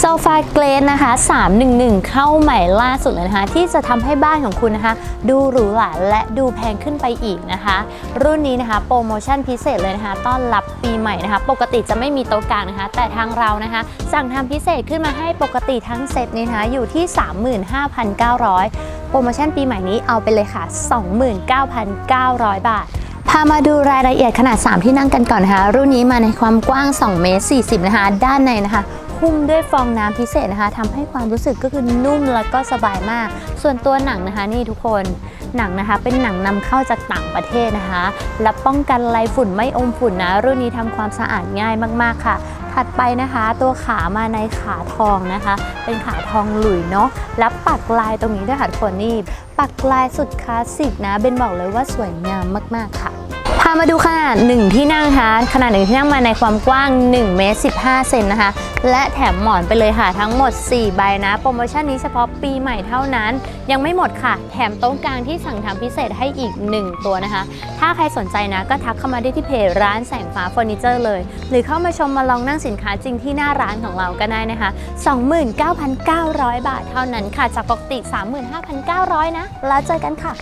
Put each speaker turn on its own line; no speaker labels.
โซฟาเกรดนะคะ 311 เข้าใหม่ล่าสุดเลยนะคะ ที่จะทำให้บ้านของคุณนะคะ ดูหรูหราและดูแพงขึ้นไปอีกนะคะ รุ่นนี้นะคะ โปรโมชั่นพิเศษเลยนะคะ ต้อนรับปีใหม่นะคะ ปกติจะไม่มีโต๊ะกลางนะคะ แต่ทางเรานะคะ สั่งทำพิเศษขึ้นมาให้ปกติทั้งเซตนี้นะคะ อยู่ที่ 35,900 โปรโมชั่นปีใหม่นี้เอาไปเลยค่ะ 29,900 บาทพามาดูรายละเอียดขนาด 3 ที่นั่งกันก่อนนะคะ รุ่นนี้มาในความกว้าง 2 เมตร 40 นะคะ ด้านในนะคะ หุ้มด้วยฟองน้ำพิเศษนะคะทำให้ความรู้สึกก็คือนุ่มแล้วก็สบายมาก ส่วนตัวหนังนะคะนี่ทุกคนหนังนะคะ เป็นหนังนำเข้าจากต่างประเทศนะคะ และป้องกันไรฝุ่นไม่อมฝุ่นนะ รุ่นนี้ทำความสะอาดง่ายมาก ๆ ค่ะ ถัดไปนะคะ ตัวขามาในขาทองนะคะ เป็นขาทองหลุยเนาะแล้วปักลายตรงนี้ด้วยค่ะทุกคนนี่ปักลายสุดคลาสสิกนะเบนบอกเลยว่าสวยงามมาก ๆ ค่ะ พามาดูขนาด 1 ที่นั่งค่ะขนาด 1 ที่นั่งมาในความกว้าง1เมตร15 เซนนะคะ และแถมหมอนไปเลยค่ะ ทั้งหมด 4 ใบนะ โปรโมชั่นนี้เฉพาะปีใหม่เท่านั้น ยังไม่หมดค่ะ แถมโต๊ะกลางที่สั่งทำพิเศษให้อีก 1 ตัวนะคะ ถ้าใครสนใจนะ ก็ทักเข้ามาได้ที่เพจร้านแสงฟ้าเฟอร์นิเจอร์เลย หรือเข้ามาชมมาลองนั่งสินค้าจริงที่หน้าร้านของเราก็ได้นะคะ 29,900 บาทเท่านั้นค่ะ จากปกติ 35,900 นะ แล้วเจอกันค่ะ